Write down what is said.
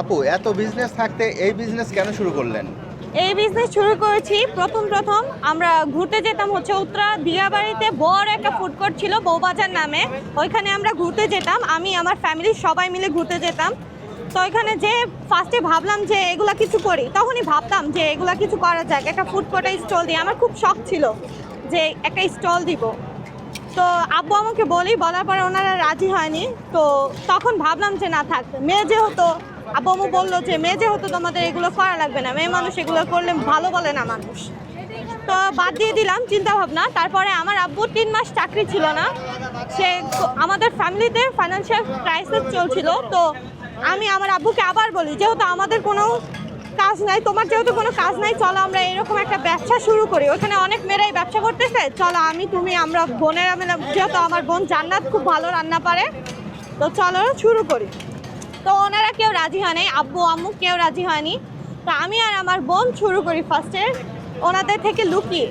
আপু, এত বিজনেস থাকতে এই বিজনেস কেন শুরু করলেন? এই বিজনেস শুরু করেছি প্রথম প্রথম আমরা ঘুরতে যেতাম হচ্ছে উত্তরা দিয়াবাড়িতে বড় একটা ফুড কোর্ট ছিল বৌবাজার নামে। ওইখানে আমরা ঘুরতে যেতাম, আমি, আমার ফ্যামিলির সবাই মিলে ঘুরতে যেতাম। তো ওইখানে যে ফার্স্টে ভাবলাম যে এগুলা কিছু করি, তখনই ভাবতাম যে এগুলা কিছু করা যাক। একটা ফুড কোর্টে স্টল দিই আমার খুব শখ ছিল যে একটা স্টল দিব। তো আব্বু আমাকে বলি, বলার পরে ওনারা রাজি হয়নি। তো তখন ভাবলাম যে না থাক, মেয়ে যেহেতু আব্বু আম্মু বলল যে, মেয়ে যেহেতু তোমাদের এগুলো করা লাগবে না, মেয়ে মানুষ এগুলো করলে ভালো বলে না মানুষ। তো বাদ দিয়ে দিলাম চিন্তা ভাবনা তারপরে আমার আব্বুর তিন মাস চাকরি ছিল না। সে আমাদের ফ্যামিলিতে ফাইন্যান্সিয়াল ক্রাইসিস চলছিল। তো আমি আমার আব্বুকে আবার বলি, যেহেতু আমাদের কোনো কাজ নাই, তোমার যেহেতু কোনো কাজ নাই, চলো আমরা এরকম একটা ব্যবসা শুরু করি। ওখানে অনেক মেয়েরাই ব্যবসা করতেছে, চলো আমি, তুমি, আমরা বোনেরা মিলে, যেহেতু আমার বোন জান্নাত খুব ভালো রান্না পারে, তো চলো শুরু করি। তো ওনারা কেউ রাজি হয় নাই আব্বু, আম্মু কেউ রাজি হয়নি। তো আমি আর আমার বোন শুরু করি ফার্স্টে ওনাদের থেকে লুকিয়ে